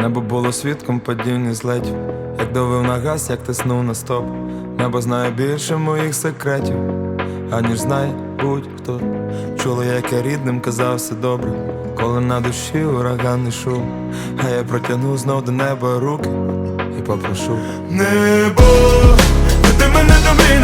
Небо було свідком падіння злетів, як давив на газ, як тиснув на стоп. Небо знає більше моїх секретів, аніж знає будь-хто. Чула, як я рідним казав все добре, коли на душі ураганний шум, а я протягну знов до неба руки і попрошу Небо, веди мене до мрій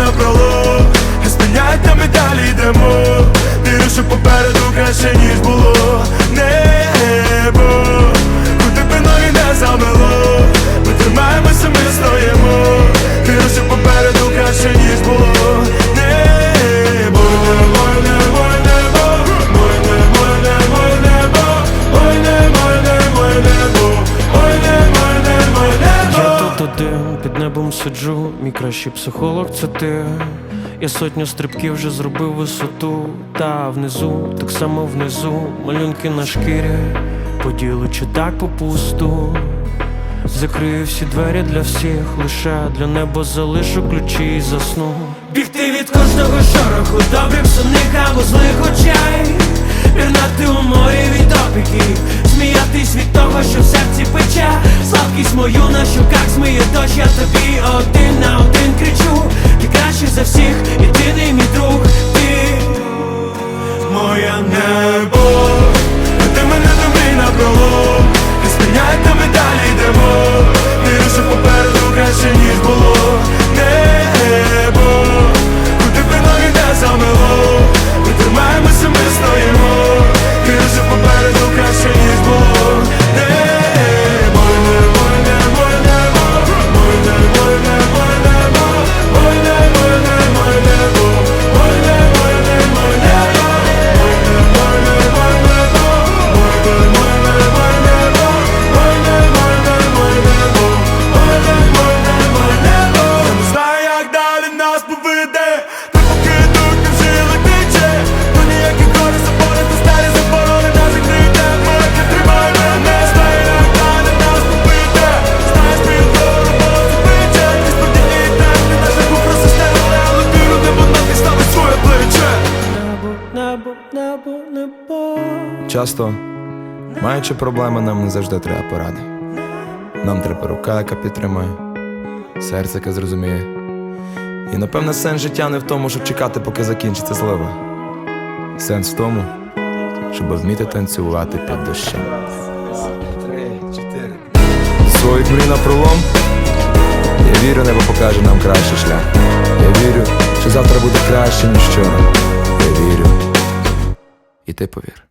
під небом сиджу, мій кращий психолог це ти. Я сотню стрибків вже зробив висоту, та внизу, так само внизу, малюнки на шкірі, поділу чи так попусту. Закрию всі двері для всіх, лише для неба залишу ключі і засну. Бігти від кожного шороху, добрих сумних або злих очей. Пірнати у морі від опіків, від того, що в серці пече, слабкість мою на щуках змиє дощ, я тобі один на один кричу. Ти краще за всіх, єдиний мій друг, ти моя небо Часто, маючи проблеми, нам не завжди треба поради. Нам треба рука, яка підтримує, серце, яке зрозуміє. І напевне сенс життя не в тому, щоб чекати, поки закінчиться злива. Сенс в тому, щоб вміти танцювати під дощем. Своїх мрій на пролом. Я вірю, небо покаже нам кращий шлях. Я вірю, що завтра буде краще, ніж вчора. Я вірю. І ти повір.